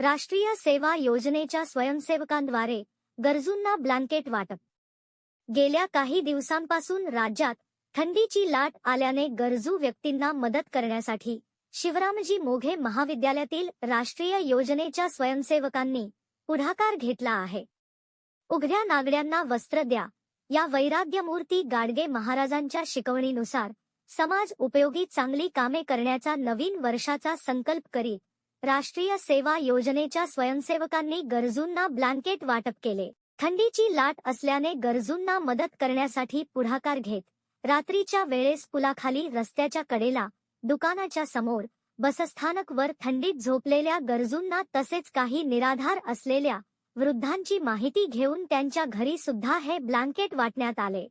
राष्ट्रीय सेवा योजनेच्या स्वयंसेवकांद्वारे गरजूंना ब्लँकेट वाटप. गेल्या काही दिवसांपासून राज्यात थंडीची लाट आल्याने गरजू व्यक्तींना मदत करण्यासाठी शिवरामजी मोघे महाविद्यालयातील राष्ट्रीय योजनेच्या स्वयंसेवकांनी पुढाकार घेतला आहे. उघड्या नागड्यांना वस्त्र द्या. या वैराग्यमूर्ती गाडगे महाराजांच्या शिकवणीनुसार समाज उपयोगी चांगली कामे करण्याचा नवीन वर्षाचा संकल्प करीत राष्ट्रीय सेवा योजनेच्या स्वयंसेवकांनी गरजूंना ब्लँकेट वाटप केले. थंडीची लाट असल्याने गरजूंना मदत करण्यासाठी पुढाकार घेत रात्रीच्या वेळेस पुलाखाली रस्त्याच्या कडेला दुकानाच्या समोर बसस्थानक वर थंडीत झोपलेल्या गरजूंना तसेच काही निराधार असलेल्या वृद्धांची माहिती घेऊन त्यांच्या घरी सुद्धा हे ब्लँकेट वाटण्यात आले.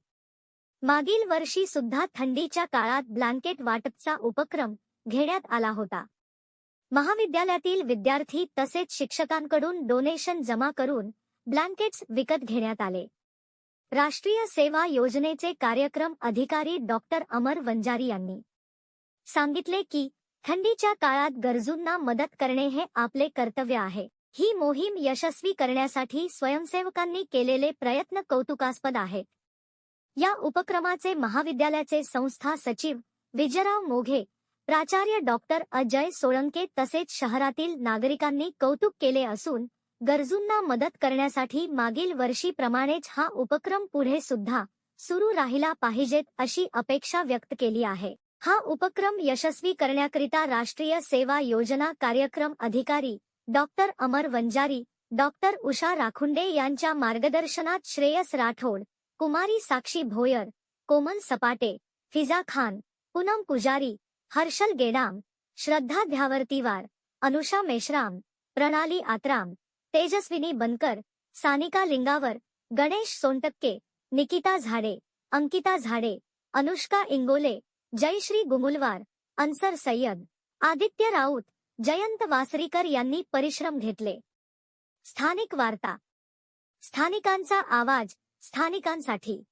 मागील वर्षी सुद्धा थंडीच्या काळात ब्लँकेट वाटपचा उपक्रम घेण्यात आला होता. महाविद्यालयातील विद्यार्थी तसेच शिक्षकांकडून डोनेशन जमा करून ब्लँकेट्स विकत घेण्यात आले. राष्ट्रीय सेवा योजनेचे कार्यक्रम अधिकारी डॉक्टर अमर वंजारी यांनी सांगितले की थंडीच्या काळात गरजूंना मदत करणे हे आपले कर्तव्य आहे. ही मोहीम यशस्वी करण्यासाठी स्वयंसेवकांनी केलेले प्रयत्न कौतुकास्पद आहेत. या उपक्रमाचे महाविद्यालयाचे संस्था सचिव विजयराव मोघे प्राचार्य डॉक्टर अजय सोळंके तसेच शहरातील नागरिकांनी कौतुक केले असून गरजूंना मदत करण्यासाठी मागील वर्षीप्रमाणेच हा उपक्रम पुढे सुद्धा सुरू राहिला पाहिजेत अशी अपेक्षा व्यक्त केली आहे. हा उपक्रम यशस्वी करण्याकरिता राष्ट्रीय सेवा योजना कार्यक्रम अधिकारी डॉक्टर अमर वंजारी डॉक्टर उषा राखुंडे यांच्या मार्गदर्शनात श्रेयस राठोड कुमारी साक्षी भोयर कोमल सपाटे फिजा खान पूनम पुजारी हर्षल गेडाम श्रद्धा ध्यावर्तीवार अनुषा मेश्राम प्रणाली आत्राम तेजस्विनी बनकर सानिका लिंगावर गणेश सोनटक्के निकिता झाडे अंकिता झाडे अनुष्का इंगोले जयश्री गुमुलवार अन्सर सय्यद आदित्य राऊत जयंत वासरीकर यांनी परिश्रम घेतले. स्थानिक वार्ता. स्थानिकांचा आवाज स्थानिकांसाठी.